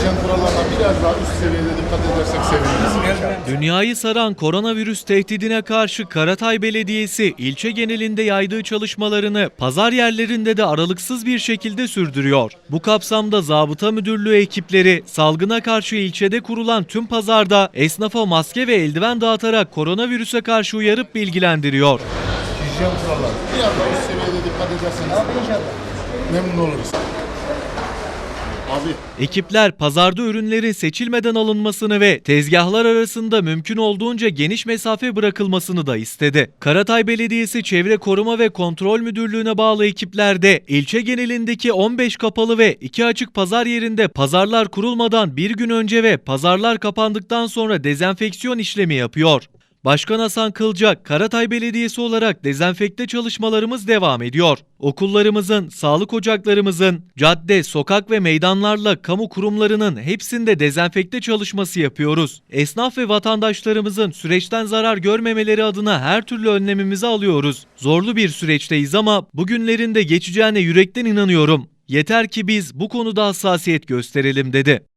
Hijyen kurallarına biraz daha üst seviyede dikkat edersek seviniriz. Dünyayı saran koronavirüs tehdidine karşı Karatay Belediyesi ilçe genelinde yaydığı çalışmalarını pazar yerlerinde de aralıksız bir şekilde sürdürüyor. Bu kapsamda Zabıta Müdürlüğü ekipleri salgına karşı ilçede kurulan tüm pazarda esnafa maske ve eldiven dağıtarak koronavirüse karşı uyarıp bilgilendiriyor. Hijyen kuralları biraz daha üst seviyede dikkat ederseniz memnun oluruz. Abi Ekipler pazarda ürünlerin seçilmeden alınmasını ve tezgahlar arasında mümkün olduğunca geniş mesafe bırakılmasını da istedi. Karatay Belediyesi Çevre Koruma ve Kontrol Müdürlüğü'ne bağlı ekiplerde ilçe genelindeki 15 kapalı ve 2 açık pazar yerinde pazarlar kurulmadan bir gün önce ve pazarlar kapandıktan sonra dezenfeksiyon işlemi yapıyor. Başkan Hasan Kılcak, Karatay Belediyesi olarak dezenfekte çalışmalarımız devam ediyor. Okullarımızın, sağlık ocaklarımızın, cadde, sokak ve meydanlarla kamu kurumlarının hepsinde dezenfekte çalışması yapıyoruz. Esnaf ve vatandaşlarımızın süreçten zarar görmemeleri adına her türlü önlemimizi alıyoruz. Zorlu bir süreçteyiz ama bugünlerin de geçeceğine yürekten inanıyorum. Yeter ki biz bu konuda hassasiyet gösterelim dedi.